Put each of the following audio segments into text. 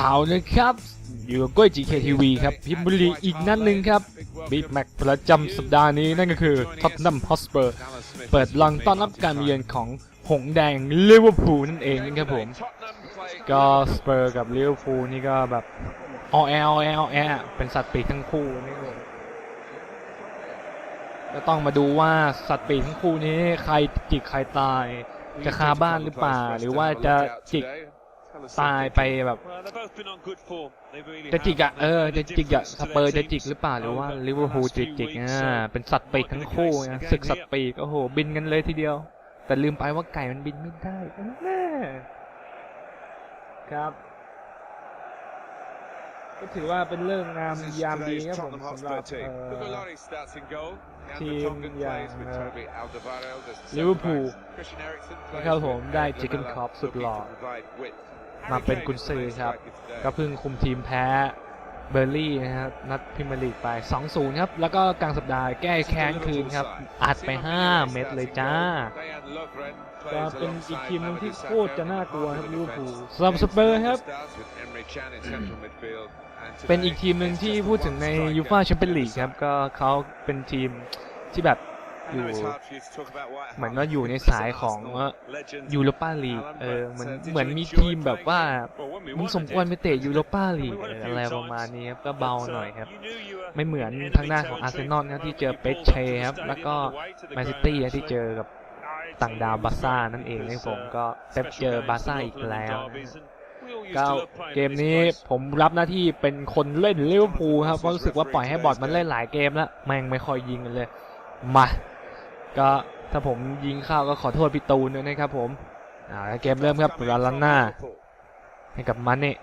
เอาเลยครับ อยู่กับก้อย GKTV ครับพิมพ์บุรีอีกนัดหนึ่งครับบิ๊กแม็กประจำสัปดาห์นี้นั่นก็คือท็อตนัมฮอสเปอร์เปิดลังต้อนรับการเยือนของหงแดงลิเวอร์พูลนั่นเองนะครับผม ก็สเปอร์กับลิเวอร์พูลนี่ก็แบบออแอลแอลแอเป็นสัตว์ปีกทั้งคู่นี่เลยก็ต้องมาดูว่าสัตว์ปีกทั้งคู่นี้ใครจิกใครตายจะคาบ้านหรือเปล่า หรือว่าจะจิก ตายไปแบบจะจิกอะเออจะจิกอะสเปอร์จะจิกหรือเปล่าหรือว่าลิเวอร์พูลจะจิกอ่าเป็นสัตว์ปีกทั้งคู่นะศึกสัตว์ปีกโอ้โหบินกันเลยทีเดียว แต่ลืมไปว่าไก่มันบินไม่ได้แน่ครับก็ถือว่าเป็นเรื่องงามยามดีครับผมสำหรับเอ่อทีมอย่างลิเวอร์พูลนะครับผมได้จิกเกิลคอปสุดหล่อ มาเป็นกุนซือครับ ก็เพิ่งคุมทีมแพ้เบอร์ลี่นะครับนัดพรีเมียร์ลีกไป 2-0 ครับ แล้วก็กลางสัปดาห์แก้แค้นคืนครับ อัดไป 5 เม็ดเลยจ้าก็เป็นอีกทีมหนึงที่โคตรจะน่ากลัวครับลิเวอร์พูลสำหรับสเปอร์ครับ เป็นอีกทีมหนึ่งที่พูดถึงในยูฟ่าแชมเปี้ยนลีกครับ ก็เขาเป็นทีมที่แบบ อยู่เหมือนว่าอยู่ในสายของยูโรปาลีกเออเหมือนเหมือนมีทีมแบบว่ามึงสมควรไปเตะยูโรปาลีกอะไรประมาณนี้ครับก็เบาหน่อยครับ ไม่เหมือนทางด้านของอาร์เซนอลนะที่เจอเปเชครับแล้วก็แมนซิตี้ที่เจอกับต่างดาวบาร์ซ่านั่นเองนะครับผมก็เป๊ปเจอบาร์ซ่าอีกแล้วนะก็เกมนี้ผมรับหน้าที่เป็นคนเล่นลิเวอร์พูลครับเพราะรู้สึกว่าปล่อยให้บอดมันเล่นหลายเกมแล้วแม่งไม่ค่อยยิงกันเลย มา ก็ถ้าผมยิงเข้าก็ขอโทษพี่ตูนด้วยนะครับผมอ่าเกมเริ่มครับลาลาน่าให้กับมาเน่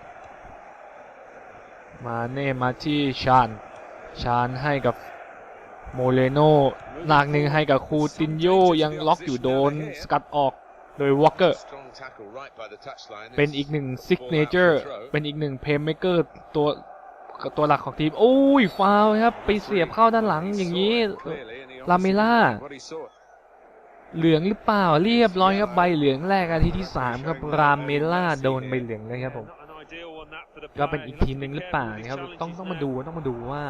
มาเน่มาที่ชานชานให้กับโมเลโนลากหนึ่งให้กับคูตินโยยังล็อกอยู่โดนสกัดออกโดยวอลเกอร์ เป็นอีกหนึ่งซิกเนเจอร์เป็นอีกหนึ่งเพลย์เมเกอร์ตัวตัวหลักของทีม โอ้ย ฟาวครับ ไปเสียบเข้าด้านหลังอย่างนี้ ลาเมล่า เหลืองหรือเปล่าเรียบร้อยครับใบเหลืองแรกอาทิตย์ที่3ครับรามเมล่าโดนใบเหลืองเลยครับผมก็เป็นอีกทีมหนึ่งหรือเปล่านะครับต้องต้องมาดูต้องมาดูว่า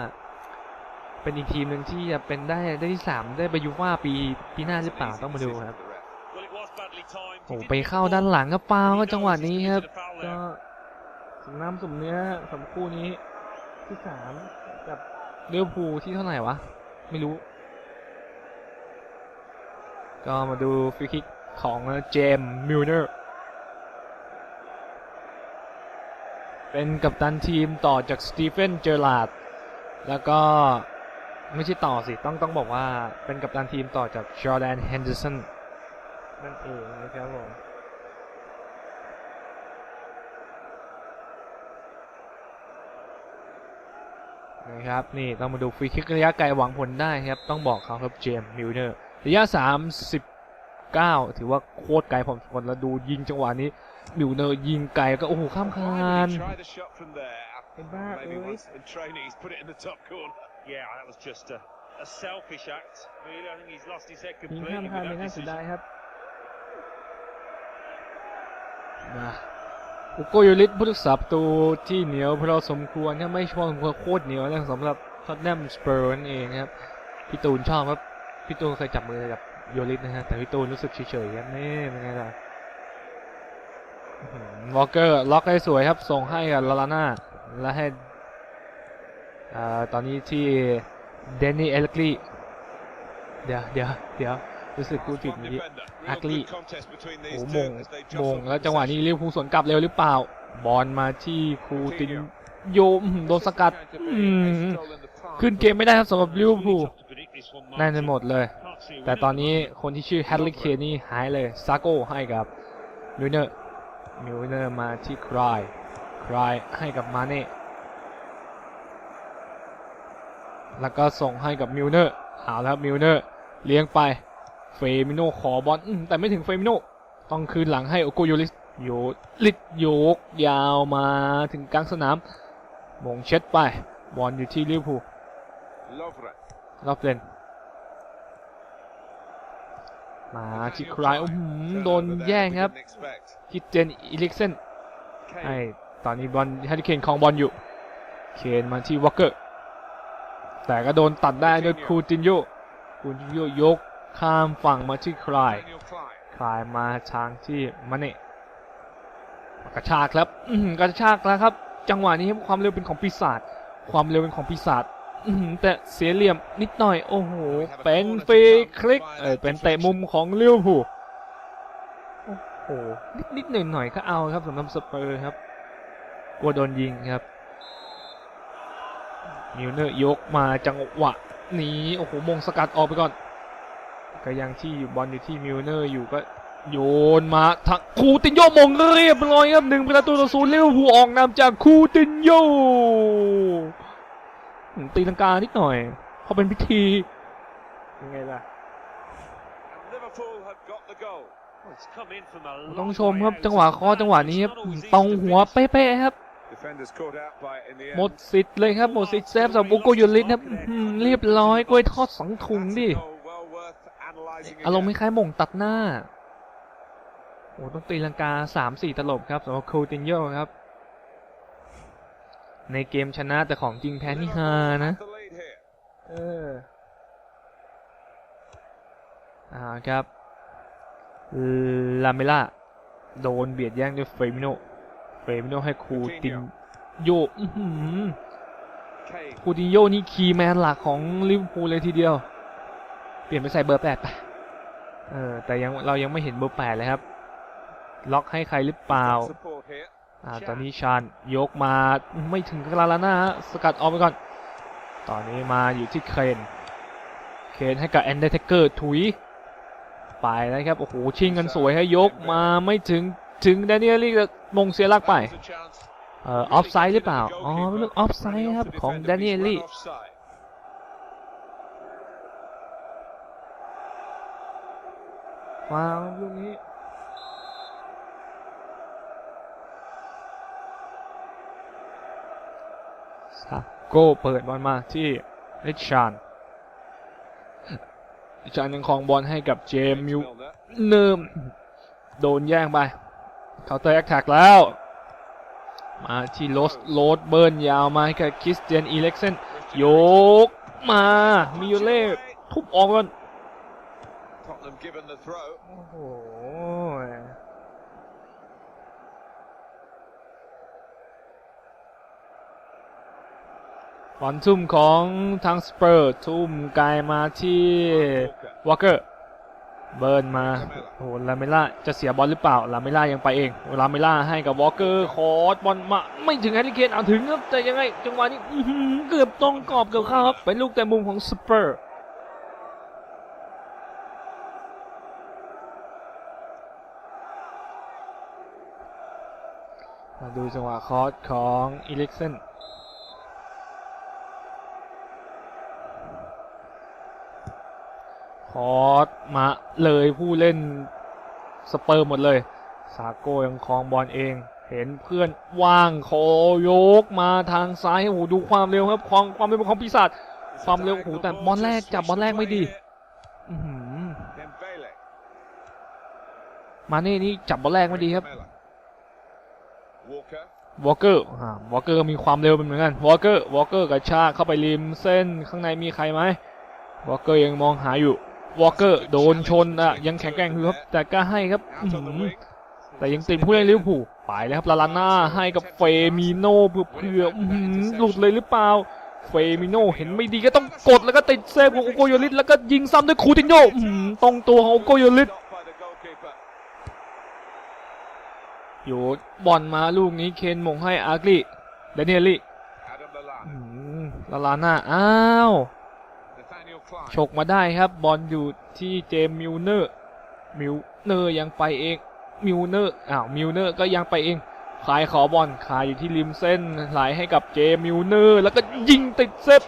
เป็นอีกทีมหนึ่งที่จะเป็นได้ได้ที่3ได้ไปยูฟ่าปีปีหน้าหรือเปล่าต้องมาดูครับโอ้ไปเข้าด้านหลังครับฟาวล์ก็จังหวะนี้ครับ ก็สมน้ำสมเนื้อสำคู่นี้ที่สามกับเลี้ยวภูที่เท่าไหร่วะ ไม่รู้ ก็มาดูฟรีคิกของเจมส์มิลเนอร์ เป็นกัปตันทีมต่อจากสตีเฟนเจอร์ลาดแล้วก็ไม่ใช่ต่อสิ ต้องต้องบอกว่าเป็นกัปตันทีมต่อจากจอร์แดนเฮนเดอร์สันนั่นเองนะครับผมนะครับ นี่ต้องมาดูฟรีคิกระยะไกลหวังผลได้ครับ ต้องบอกเขาครับเจมส์มิลเนอร์ ระยะ39ถือว่าโคตรไกลพอสมควรแล้วดูยิงจังหวะนี้มิลเนอร์ยิงไกลก็โอ้โหข้ามคานเป็นบ้าเอ้ย Yeah, that was just a, a selfish act. Really, I think he's lost his head ยิง completely ข้าม with คานเป็น that น่าเสีย decision. ดายครับมาอุโกโยริสผู้รักษาประตูที่เหนียวพอสมควรครับไม่ชอบโคตรเหนียวนะสำหรับท็อตแนมสเปอร์นั่นเองครับพี่ตูนชอบครับ พี่ตูนเคยจับมือกับโยริสนะฮะ แต่พี่ตูนรู้สึกเฉยๆครับนี่เป็นไงล่ะวอลเกอร์ล็อกได้สวยครับ ส่งให้กับลาลาน่าและให้อ่าตอนนี้ที่เดนนี่เอลกลีเดี๋ยวเดี๋ยวเดี๋ยวรู้สึกพูดผิดเมื่อกี้ Ugly โอ้โหมงมงแล้วจังหวะนี้ลิเวอร์พูลสวนกลับเร็วหรือเปล่า บอลมาที่คูตินโยมโดนสกัดอืมขึ้นเกมไม่ได้ครับสำหรับลิเวอร์พูล น่าจะหมดเลย แต่ตอนนี้คนที่ชื่อแฮร์รี่เคนนี่หายเลยซาโก้ให้กับมิลเนอร์มิลเนอร์มาที่ครายครายให้กับมาเน่แล้วก็ส่งให้กับมิลเนอร์เอาแล้วมิลเนอร์เลี้ยงไปเฟมิโนขอบอลแต่ไม่ถึงเฟมิโนต้องคืนหลังให้โอโกโยลิสโยลิสโยกยาวมาถึงกลางสนามมงเช็ดไป บอลอยู่ที่ลิเวอร์พูล รอบเลนมาที่ครายโอ้โหโดนแย่งครับคิดเจนอิลิกเซนให้ตอนนี้บอลแฮร์รี่เคนครองบอลอยู่ เคนมาที่วอลเกอร์ แต่ก็โดนตัดได้ด้วยคูตินโยคูตินโยยกข้ามฝั่งมาที่คลาย Daniel Clyde. คลายมาทางที่มันเน่กระชากครับอื้อหือกระชากแล้วครับ จังหวะนี้ครับความเร็วเป็นของปีศาจ ความเร็วเป็นของปีศาจอื้อหือ แต่เสียเหลี่ยมนิดหน่อย โอ้โห เป็นฟรีคลิก เออเป็นเตะมุมของลิเวอร์พูลโอ้โห นิดนิดหน่อยหน่อยๆก็เอาครับสำหรับสเปอร์ครับ กลัวโดนยิงครับ มิวเนอร์ยกมาจังหวะนี้โอ้โห มงสกัดออกไปก่อน ก็ยังที่อยู่บอลอยู่ที่มิวเนอร์อยู่ก็โยนมาทางคูตินโยมงเรียบร้อยครับหนึ่งประตูต่อศูนย์ลิเวอร์พูลออกนำจากคูตินโยอืม ตีลังกานิดหน่อยเพราะเป็นพิธี ยังไงล่ะ And Liverpool have got the goal. Well, it's come in from a ต้อง long ชม way ครับ out. จังหวะเคอจังหวะนี้ครับอืมตรงหัวเป๊ะๆครับ Defenders caught out by it in the end. หมดสิทธิ์เลยครับหมดสิทธิ์เซฟสำหรับอุโกยูริสครับอืมเรียบร้อยกล้วยทอดสองถุง That's a ดิ goal well worth analysing อารมณ์ again. คล้ายๆหม่งตัดหน้าโอ้ต้องตีลังกาสามสี่ตลบครับสำหรับคูตินโยครับ ในเกมชนะแต่ของจริงแพ้นี่ฮา Liverpool นะ have the lead here. เอออ่าครับลาเมล่าโดนเบียดแย่งด้วยเฟรมิโนเฟรมิโนให้คูตินโยอื้อหือ Kane คูตินโยนี่คีย์แมนหลักของลิเวอร์พูลเลยทีเดียว เปลี่ยนไปใส่เบอร์แปดไปเออแต่ยังเรายังไม่เห็นเบอร์แปดเลยครับ ล็อกให้ใครหรือเปล่า got support here. อ่าตอนนี้ชานยกมาไม่ถึงกลาลาน่าฮะสกัดออกไปก่อน ตอนนี้มาอยู่ที่เคนเคนให้กับแอนเดอร์เทเกอร์ถุย ไปแล้วครับ โอ้โห ชิงกันสวยให้ยกมาไม่ถึงถึงแดเนียลลี่ก็มงเสียหลักไป That was a chance. เอ่อออฟไซด์หรือเปล่า อ๋อเป็นเรื่องออฟไซด์ครับ ของแดเนียลลี่ Run offside. ว้าวลูกนี้ โก้เปิดบอลมาที่ริชานริชานยังครองบอลให้กับเจมส์มิว Milner. เนิมโดนแย่งไปเคาน์เตอร์แอคแท็กแล้ว มาที่โรสโรดเบิร์นยาวมาให้กับคริสเตียนอีเล็กเซนยกมา มิโยเล่ทุบออกก่อน Tottenham given the throw. โอ้โห บอลทุ่มของทางสเปอร์ทุ่มไกลมาที่วอลเกอร์เบิร์นมาโอ้โหลาเมล่าจะเสียบอลหรือเปล่าลาเมล่ายังไปเองลาเมล่าให้กับวอลเกอร์คอร์สบอลมาไม่ถึงแฮร์รี่เคนเอาถึงครับแต่ยังไงจังหวะนี้เกือบตรงกรอบเกือบเข้าครับเป็นลูกแต่มุมของสเปอร์มาดูจังหวะคอร์สของอีเล็กเซน อสมาเลยผู้เล่นสเปอร์หมดเลย ซาโก้ยังครองบอลเอง เห็นเพื่อนว่างโคยกมาทางซ้ายโอ้โหดูความเร็วครับความความเร็วของปีศาจความเร็วโอ้โหแต่บอลแรกจับบอลแรกไม่ดีมาเน่นี่จับบอลแรกไม่ดีครับวอลเกอร์วอลเกอร์มีความเร็วเป็นเหมือนกันวอลเกอร์วอลเกอร์กระชากเข้าไปริมเส้นข้างในมีใครไหมวอลเกอร์ยังมองหาอยู่ วอลเกอร์โดนชนอะยังแข็งแกร่งอยู่ครับ แต่ก็ให้ครับแต่ยังติดผู้เล่นลิเวอร์พูลไปแล้วครับลาลาน่าให้กับเฟมิโนเพื่อเพื่อหลุดเลยหรือเปล่า เฟมิโนเห็นไม่ดีก็ต้องกดแล้วก็ติดเซฟของโอโกโยลิสแล้วก็ยิงซ้ำด้วยคูตินโยอื้อหือตรงตัวของโอโกโยลิสอยู่บอลมาลูกนี้เคนมงให้อาร์กลีเดเนียลลี่ลาลาน่าอ้าว ฉกมาได้ครับ บอลอยู่ที่เจมมิลเนอร์ มิลเนอร์ยังไปเอง มิลเนอร์ อ้าว มิลเนอร์ก็ยังไปเองขายขอบอลขายอยู่ที่ริมเส้นไหลให้กับเจมิลเนอร์ แล้วก็ยิงติดเซฟ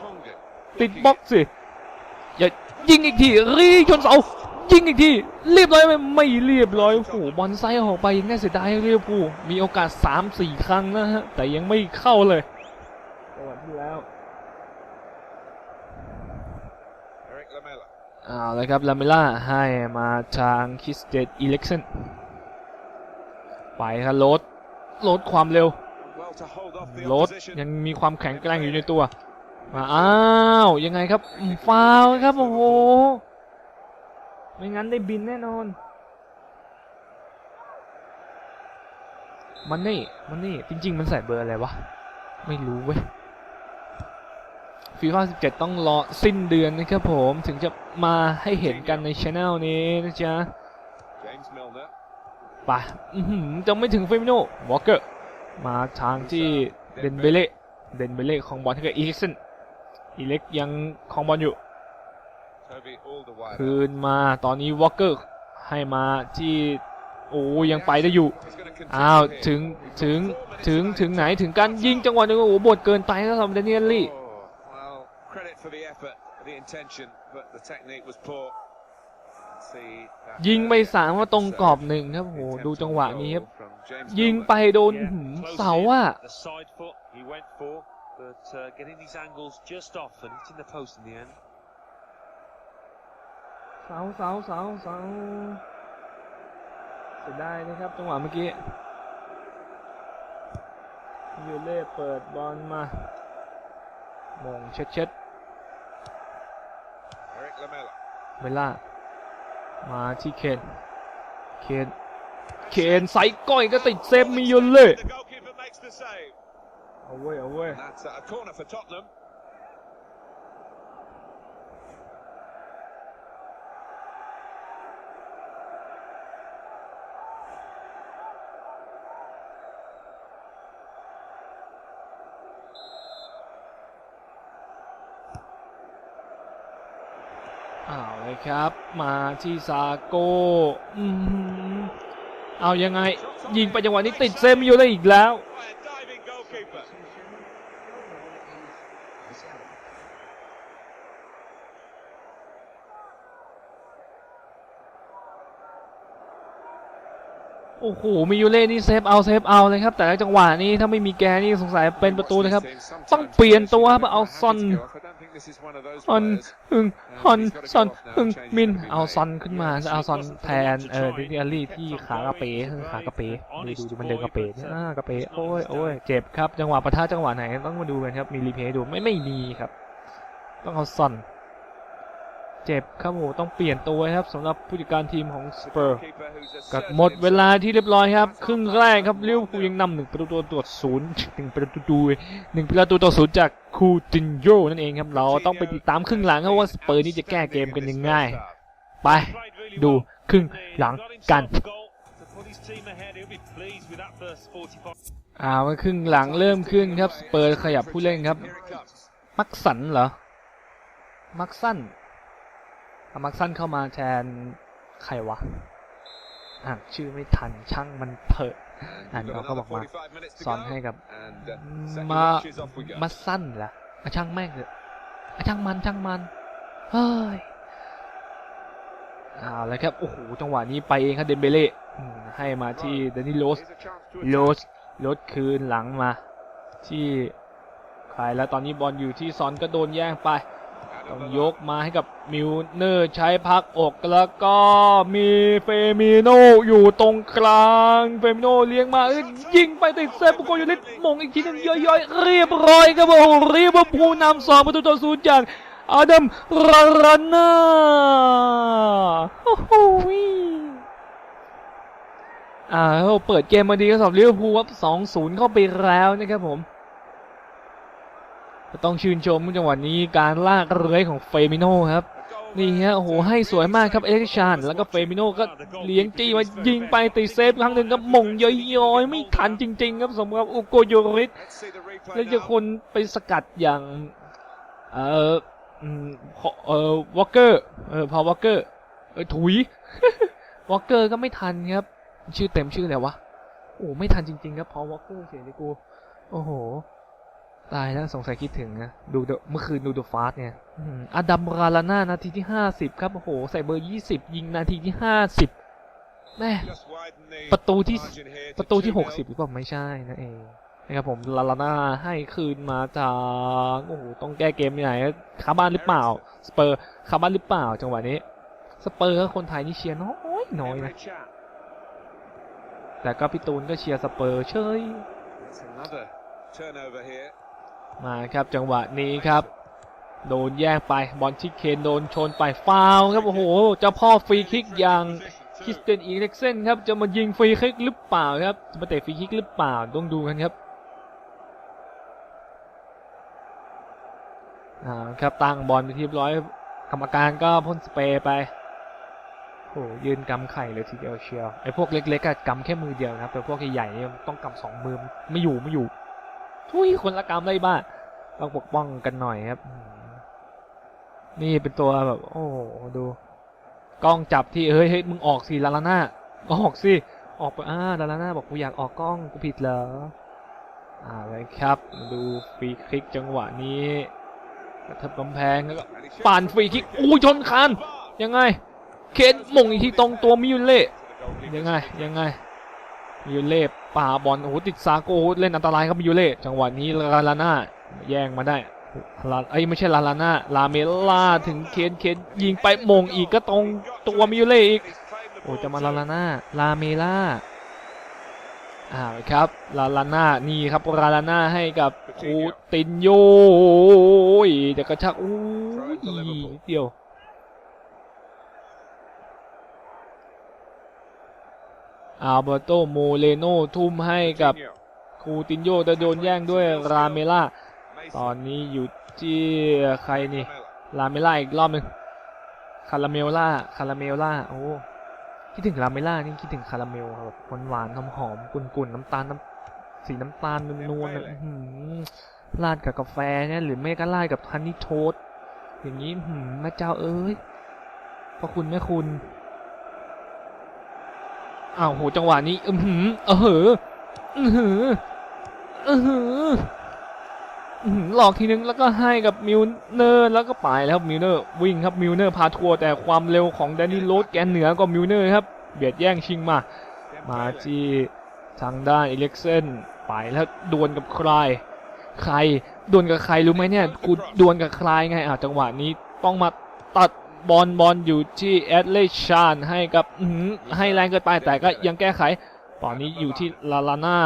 ติดบล็อกสิ อย่ายิงอีกที รีชนเสา ยิงอีกที เรียบร้อยไหมไม่เรียบร้อยโอ้โหบอลไซด์ออกไปยังน่าเสียดายเรียบพูลมีโอกาส 3-4 ครั้งนะฮะ แต่ยังไม่เข้าเลยจังหวะที่แล้ว Eric Lamela. เอาเลยครับ ลาเมล่าให้มาทางคิสเตดอีเล็กเซนไปครับลดลดความเร็ว Well to hold off the รถ opposition. ยังมีความแข็งแกร่งอยู่ในตัวมาอ้าวยังไงครับฟาวครับโอ้โหไม่งั้นได้บินแน่นอน มันนี่มันนี่จริง ๆ มันใส่เบอร์อะไรวะ ไม่รู้เว้ย ฟีฟ่า17 ต้องรอสิ้นเดือนนะครับผมถึงจะมาให้เห็นกันในช anel นี้นะจ๊ะ James Milner. ไปอื้อหือจะไม่ถึงเฟมิโนวอลเกอร์มาทางที่เดนเบเล่เดนเบเล่ของบอลให้กับอีเล็กซันอีเล็กยังของบอลอยู่ Toby Alderweireld. คืนมาตอนนี้วอลเกอร์ให้มาที่โอ้ยังไปได้อยู่ He's gonna continue อ้าว here. ถึง ถึง ถึง ถึงไหน ถึงการยิงจังหวะหนึงโอ้โหบดเกินไปครับสำหรับเดนิเอลลี่ Oh, well, credit for the effort, the intention, but the technique was poor. See that, ยิง uh, ไปสามว่าตรงกรอบหนึ่งครับโอ้โห attempt ดูจังหวะนี้ครับ goal from James ยิง Milner. ไปโดน Yeah, อื้อหือ closing เสา in, อะ The side foot he went for, but uh, getting these angles just off and hitting the post in the end. เสาเสาเสาเสาเสียดายนะครับจังหวะเมื่อกี้ยูเล่เปิดบอลมามงเช็ดเช็ด Eric Lamela. เวล่า มาที่เคน เคน เคนใส่ก้อยก็ติดเซฟมียูเล่ The goalkeeper makes the save. เอาเว้ยเอาเว้ย And that's uh, a corner for Tottenham. อ้าวเลยครับ มาที่ซาโก้อือหือเอายังไง ยิงไปจังหวะนี้ติดเซฟมียูเล่อีกแล้ว โอ้โห มียูเล่นี่เซฟเอาเซฟเอาเลยครับ แต่ละจังหวะนี้ถ้าไม่มีแกนี่สงสัยเป็นประตูเลยครับ ต้องเปลี่ยนตัวครับเอาซอน ฮอนฮึงฮอนซอนฮึงมินเอาซอนขึ้นมาจะเอาซอนแทนเออดิเอลลี่ที่ขากระเป๋คือขากระเป๋ดูดูดูมันเดินกระเป๋เนี่ยอ่ากระเป๋โอ้ยโอ้ยเจ็บครับ จังหวะปะทะจังหวะไหนต้องมาดูกันครับมีรีเพย์ดูไม่ไม่มีครับ ต้องเอาซอน เจ็บครับโอ้โหต้องเปลี่ยนตัวครับสำหรับผู้จัดการทีมของสเปอร์ก็หมดเวลาที่เรียบร้อยครับ ครึ่งแรกครับลิเวอร์พูลยังนำหนึ่งประตูต่อศูนย์หนึ่งประตูหนึ่งประตูต่อศูนย์จากคูตินโยนั่นเองครับเราต้องไปติดตามครึ่งหลังครับว่าสเปอร์นี่จะแก้เกมกันยังไงไป Played really ดู well. ครึ่งหลัง Got กัน himself a goal to put his team ahead. He'll be pleased with that first 45. อ่ามาครึ่งหลังเริ่มขึ้นครับสเปอร์ขยับผู้เล่นครับ มักสันเหรอ มักสันเอามักสันเข้ามาแทนใครวะอ่านชื่อไม่ทันช่างมันเถอะอ่านเขาก็บอกมาสอนให้กับมามาสั้นเหรออะช่างแม่งเถอะอะช่างมันช่างมันเฮ้ยเอาละครับโอ้โหจังหวะนี้ไปเองครับเดมเบเล่อืมให้มาที่เดนิโลสโลสลดคืนหลังมา ที่ใครแล้วตอนนี้บอลอยู่ที่ซอนก็โดนแย่งไป ต้องยกมาให้กับมิลเนอร์ใช้พักอกแล้วก็มีเฟมิโนอยู่ตรงกลางเฟมิโนเลี้ยงมาเอ้ยิงไปติดเซฟบุโกยูริสมงอีกทีนึงย่อยๆเรียบร้อยครับโอ้โหรีเวอร์พูลนำสองประตูต่อศูนย์จากอาดัมราราน่าโอ้โหอ่าเปิดเกมมาดีก็สำหรับลิเวอร์พูลครับสองศูนย์เข้าไปแล้วนะครับผม ต้องชื่นชมจังหวะนี้การลากเลื้อยของเฟมิโนครับนี่ฮะโอ้โหให้สวยมากครับเอลิชานแล้วก็เฟมิโนก็เลี้ยงจี้มายิงไปติดเซฟครั้งหนึ่งก็มงย้อยๆไม่ทันจริง ๆ ครับสำหรับอุโกโยริสแล้วจะคนไปสกัดอย่างเอ่อเอ่อวอลเกอร์เออพอวอลเกอร์เออถุยวอลเกอร์ก็ไม่ทันครับ ชื่อเต็มชื่ออะไรวะโอ้ไม่ทันจริง ๆ ครับพอวอลเกอร์เสียดิกูโอ้โห ตายแล้วสงสัยคิดถึงนะดูเมื่อคืนดูเดอะฟาสเนี่ยอืมอดัมราลาน่านาทีที่ห้าสิบครับโอ้โห ใส่เบอร์ยี่สิบยิงนาทีที่ห้าสิบแม่ประตูที่ประตูที่หกสิบหรือเปล่าไม่ใช่นั่นเองนะครับผมลาลาน่าให้คืนมาจากโอ้โหต้องแก้เกมยังไงคาบ้านหรือเปล่า สเปอร์คาบ้านหรือเปล่าจังหวะนี้ สเปอร์คนไทยนี่เชียร์น้อยน้อยนะแต่ก็พี่ตูนก็เชียร์สเปอร์เชย มาครับจังหวะนี้ครับ โดนแย่งไปบอลที่เคนโดนชนไปฟาวครับโอ้โหเจ้าพ่อฟรีคิกอย่างคริสเตนอีเล็กเซนครับจะมายิงฟรีคิกหรือเปล่าครับจะมาเตะฟรีคิกหรือเปล่าต้องดูกันครับอ่าครับตั้งบอลไปที่เรียบร้อยกรรมการก็พ่นสเปรย์ไปโอ้ยืนกำไข่เลยทีเดียวเชียวไอ้พวกเล็กๆอะกำแค่มือเดียวนะครับแต่พวกใหญ่ๆเนี่ยต้องกำสองมือไม่อยู่ไม่อยู่ ทุยคนละกรรมเลยบ้าต้องปกป้องกันหน่อยครับ นี่เป็นตัวแบบ โอ้ดู กล้องจับที่เฮ้ยเฮ้ยมึงออกสิลาลาน่าออกสิออกไปอ่าลาลาน่าบอกกูอยากออกกล้องกูผิดเหรออ่าเลยครับ ดูฟรีคลิกจังหวะนี้กระทบกำแพงแล้วก็ป่านฟรีคลิกอู้ชนคานยังไง เคนมงอีกทีตรงตัวมิยุเล่ยังไงยังไง มิยูเล่ป่าบอลโอ้โหติดซาโกเล่นอันตรายครับมิยูเล่จังหวะนี้ลาลาน่าแย่งมาได้ลาเอ้ไม่ใช่ลาลาน่าลาเมล่าถึงเคนเคนยิงไปมงอีกก็ตรงตัวมิยูเล่อีกโอ้จะมาลาลาน่าลาเมล่าอ่าครับลาลาน่านี่ครับลาลาน่าให้กับคูตินโยจะกระชากอู้ยเดียว อาเบโตโมเลโนทุ่มให้กับคูตินโยแต่โดนแย่งด้วยราเมล่า ตอนนี้อยู่ที่ใครนี่ ราเมล่าอีกรอบหนึ่งคาราเมลล่า คาราเมลล่า โอ้ คิดถึงราเมล่านี่คิดถึงคาราเมลครับหวานหวานๆหอมๆกุ่นๆ น้ำตาลน้ำสีน้ำตาลนวลๆราดกับกาแฟเนี่ยหรือไม่ก็ราดกับฮันนี่โทสอย่างนี้แม่เจ้าเอ้ยพระคุณแม่คุณ อ้าวโหจังหวะนี้อือหือเออหืออือหืออือหืออื้อหือหลอกทีนึงแล้วก็ให้กับมิลเนอร์แล้วก็ไปแล้วครับมิลเนอร์วิ่งครับมิลเนอร์พาทัวร์แต่ความเร็วของแดนนี่โรดแกนเหนือกว่ามิลเนอร์ครับเบียดแย่งชิงมา มาที่ทางด้านอิเล็กเซนไปแล้วดวลกับใคร ใครดวลกับใครรู้ไหมเนี่ยกูดวลกับใครไงอะจังหวะนี้ต้องมาตัด บอลบอลอยู่ที่แอดเลชานให้กับให้แรงเกินไปแต่ก็ยังแก้ไขตอนนี้อยู่ที่ลาลาน่า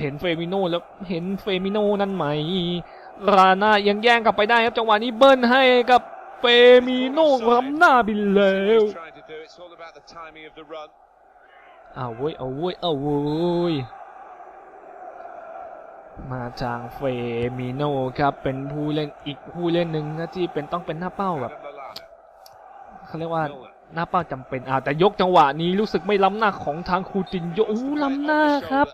เห็นเฟมิโนแล้วเห็นเฟมิโนนั่นไหมลาน่ายังแย่งกลับไปได้ครับจังหวะนี้เบิ้ลให้กับเฟมิโนล้ำหน้าบินแล้วเอาเว้ยเอาเว้ยเอาเว้ยมาทางเฟมิโนครับเป็นผู้เล่นอีกผู้เล่นหนึ่งนะที่เป็นต้องเป็นหน้าเป้าแบบ เขาเรียกว่าหน้าเป้าจำเป็นอ่าแต่ยกจังหวะนี้รู้สึกไม่ล้ำหน้าของทางคูตินโยอู้ล้ำหน้าครับ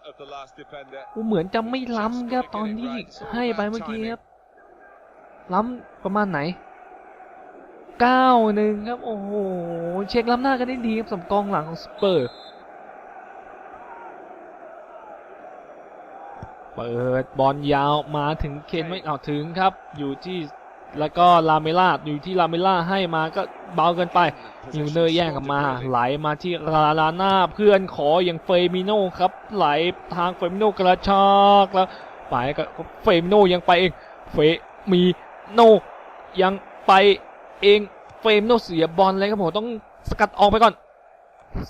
อู้เหมือนจะไม่ล้ำครับตอนที่ให้ไปเมื่อกี้ครับ ล้ำประมาณไหนเก้าหนึ่งครับ โอ้โหเช็คล้ำหน้ากันได้ดีครับสำกองหลังของสเปอร์ เปิดบอลยาวมาถึงเคนไม่เอาถึงครับ อยู่ที่ แล้วก็ลาเมล่าอยู่ที่ลาเมล่าให้มาก็เบาเกินไปมิลเนอร์แย่งกลับมา ไหลมาที่ลาลาน่าเพื่อนขออย่างเฟมิโนครับ ไหลทางเฟมิโนกระชากแล้วไปก็เฟมิโนยังไปเองเฟมิโนยังไปเองเฟมิโนเสียบอลเลยครับผมต้องสกัดออกไปก่อน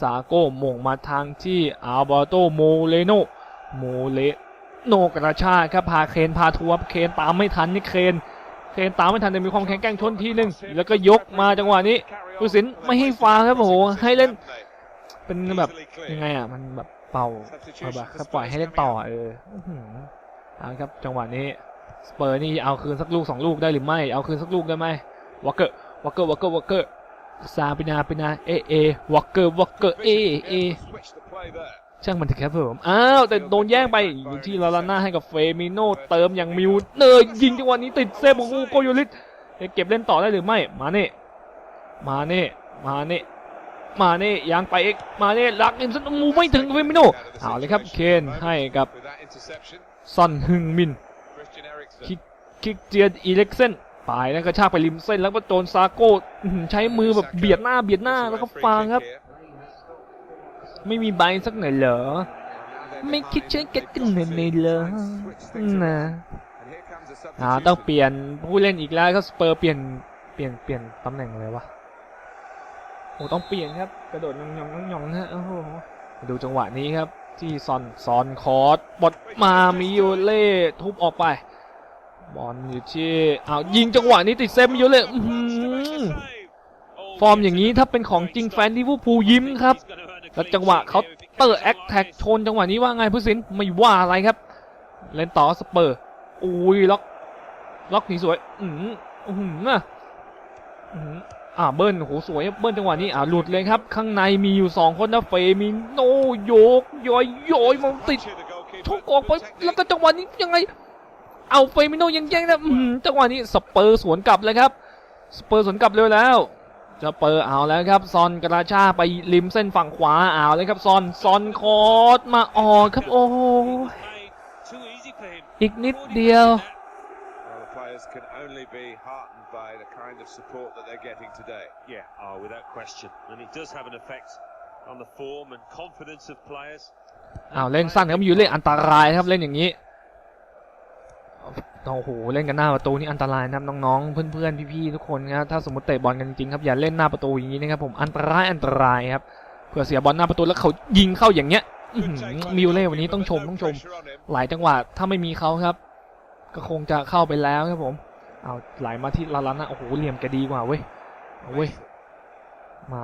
ซาโก้มงมาทางที่อาบาโตโมเลโนโมเลโนกระชากครับพาเคนพาทัวร์เคนตามไม่ทันนี่เคน เคนตามไม่ทันแต่มีความแข็งแกร่งชนทีหนึ่งแล้วก็ยกมาจังหวะนี้ผู้สินไม่ให้ฟาวครับโอ้โหให้เล่น เป็นแบบยังไงอะมันแบบเป่าเอาแบบปล่อยให้เล่นต่อเออเอาครับจังหวะนี้สเปอร์นี่เอาคืนสักลูกสองลูกได้หรือไม่ เอาคืนสักลูกได้ไหมวอเกอร์วอเกอร์วอเกอร์วอเกอร์ซาปินาปินาเอเอวอเกอร์วอเกอร์เอเอ ช่างมันเถอะครับผม อ้าว แต่โดนแย่งไปอยู่ที่ลาลาน่าให้กับเฟมิโนเติมอย่างมิวเนอยิงจังหวะนี้ติดเซฟของอูโกโยลิสเก็บเล่นต่อได้หรือไม่ มาเน่ มาเน่ มาเน่ มาเน่ยังไปเอกมาเน่ลักอินสันมูไม่ถึงเฟมิโนเอาเลยครับเคนให้กับซอนฮึงมิน คิกคิกเจียนอีเล็กเซนไปแล้วก็ชากไปริมเส้นแล้วก็โดนซาโก้ใช้มือแบบเบียดหน้าเบียดหน้าแล้วก็ฟางครับ ไม่มีใบสักหน่อยเหรอ ไม่คิดใช้กันกันหน่อยเหรอนะ And here comes a อ่า substitution. ต้องเปลี่ยนผู้เล่นอีกแล้วก็สเปอร์เปลี่ยนเปลี่ยนเปลี่ยนตำแหน่งเลยวะโอ้ต้องเปลี่ยนครับ กระโดดยองยองยองยองฮะโอ้โหดูจังหวะนี้ครับ ที่ซอนซอนคอร์สบอลมามิโยเล่ทุบออกไปบอลอยู่ที่เอาวยิงจังหวะนี้ติดเซฟมิโยเล่อื้อหือฟอร์มอย่างนี้ถ้าเป็นของจริงแฟนลิเวอร์พูลยิ้มครับ แล้วจังหวะเขาเตอร์แอคแท็กชนจังหวะนี้ว่าไงผู้สินไม่ว่าอะไรครับ เล่นต่อสเปอร์อุ้ยล็อกล็อกนี่สวย อือออื้อหืออะอื้อหืออ่าเบิ้ลโหสวยเบิ้ลจังหวะนี้อ่าหลุดเลยครับ ข้างในมีอยู่สองคนนะเฟมิโนโยกย้อยย้อยมันติดทุกออกไปแล้วก็จังหวะนี้ยังไง เอาเฟมิโนยังแย่งนะอือจังหวะนี้สเปอร์สวนกลับเลยครับ สเปอร์สวนกลับเร็วแล้ว สเปอร์เอาแล้วครับซอนกระชากไปริมเส้นฝั่งขวาเอาเลยครับซอนซอนคอร์สมาออกครับโอ้โหอีกนิดเดียว Well, the players can only be heartened by the kind of support that they're getting today. Yeah, oh, without question. And it does have an effect on the form and confidence of players. อ้าวเล่นสั้นครับอยู่เล่นอันตรายครับเล่นอย่างนี้ โอ้โหเล่นกันหน้าประตูนี่อันตรายนะครับน้องๆเพื่อนๆพี่ๆทุกคนครับถ้าสมมติเตะบอลกันจริงๆครับอย่าเล่นหน้าประตูอย่างนี้นะครับผมอันตรายอันตรายครับเผื่อเสียบอลหน้าประตูแล้วเขายิงเข้าอย่างเงี้ยมิวเล่วันนี้ต้องชมต้องชม หลายจังหวะถ้าไม่มีเขาครับ ก็คงจะเข้าไปแล้วครับผมเอาไหลมาที่ลาลานะโอ้โหเหลี่ยมแกดีกว่าเว้ยเอาเว้ยมา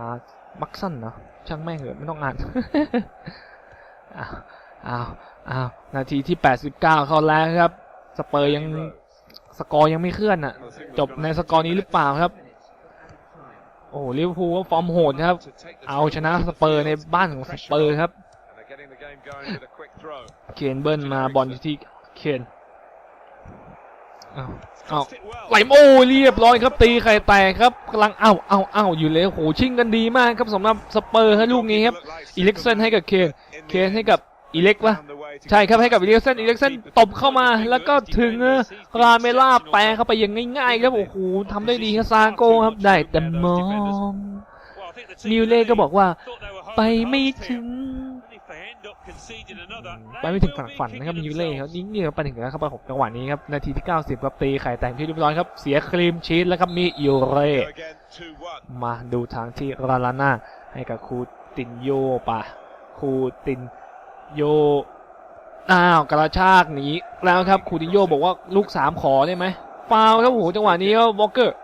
มักสั้นเนาะช่างแม่งเหอะไม่ต้องอ่านอ้าวอ้าวอ้าวนาทีที่ 89 เข้าแล้วครับ สเปอร์ยังสกอร์ยังไม่เคลื่อนอะ จบในสกอร์นี้หรือเปล่าครับ โอ้ลิเวอร์พูลก็ฟอร์มโหดครับ เอาชนะสเปอร์ในบ้านของสเปอร์ครับ เคนเบิลมาบอลที่เคนอ้าวอ้าวไหลโอ้เรียบร้อยครับตีไข่แตกครับกำลังเอ้าเอ้าเอ้าอยู่เลยโอ้โหชิงกันดีมากครับสำหรับสเปอร์ครับลูกนี้ครับอิเล็กเซนให้กับเคนเคนให้กับอิเล็กวะ Found the way to ใช่ครับให้กับอิเล็กเซนอิเล็กเซนตบเข้ามาแล้วก็ถึงเออราเมล่าแปรเข้าไปอย่างง่ายๆครับโอ้โหทำได้ดีครับซาโก้ครับได้แต่มอง Well, I think the team มิวเล่ก็บอกว่า thought they were ไป home ไม่ and ถึง if they end up conceding another, ไป they ไม่ถึง will ฝั่ง be ฝันนะครับ kicking มิวเล่ครับ themselves. นี่นี่ครับไปถึงแล้วครับผมจังหวะนี้ครับนาทีที่ 90ครับตีไข่แตกที่เรียบร้อยครับเสียครีมชีสแล้วครับมียูเร go again. 2-1. มาดูทางที่ราลาน่าให้กับคูตินโยปะคูตินโย อ้าวกระชากหนีแล้วครับคูตินโยบอกว่าลูกสามขอได้ไหมฟาวครับโอ้โหจังหวะนี้ก็วอลเกอร์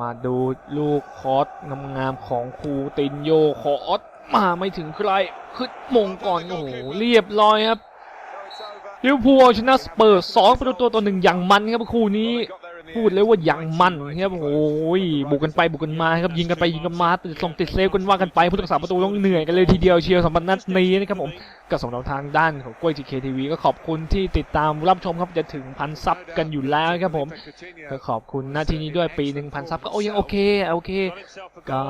มาดูลูกคอสงามๆของคูตินโยคอสมาไม่ถึงใครขึ้นมงก่อนโอ้โหเรียบร้อยครับลิวพูลเอาชนะสเปอร์สองประตูตัวต่อหนึ่งอย่างมันครับคู่นี้ พูดเลยว่าอย่างมันครับโอ้ยบุกกันไปบุกกันมาครับยิงกันไปยิงกันมาติดส่งติดเซฟกันว่ากันไปผู้รักษาประตูต้องเหนื่อยกันเลยทีเดียวเชียวสำหรับนัดนี้นะครับผมก็ส่งเราทางด้านของกล้วยทีเคทีวีก็ขอบคุณที่ติดตามรับชมครับจะถึงพันซับกันอยู่แล้วครับผมก็ขอบคุณหน้าที่นี้ด้วยปีหนึ่งพันซับก็โอ้ยังโอเคโอเค ก็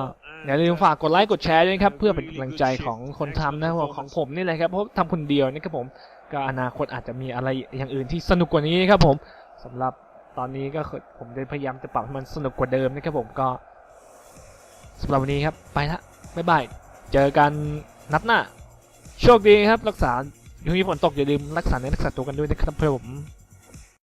อย่าลืมฝากกดไลค์กดแชร์ด้วยครับเพื่อเป็นกำลังใจของคนทำนะของผมนี่แหละครับเพราะทำคนเดียวนะครับผมก็อนาคตอาจจะมีอะไรอย่างอื่นที่สนุกกว่านี้ครับผมสำหรับ ตอนนี้ก็คือผมพยายามจะปรับให้มันสนุกกว่าเดิมนะครับผมก็สำหรับวันนี้ครับไปละบ๊ายบายเจอกันนัดหน้า โชคดีครับ รักษาช่วงนี้ฝนตกอย่าลืมรักษาเนื้อรักษาตัวกันด้วยนะครับผม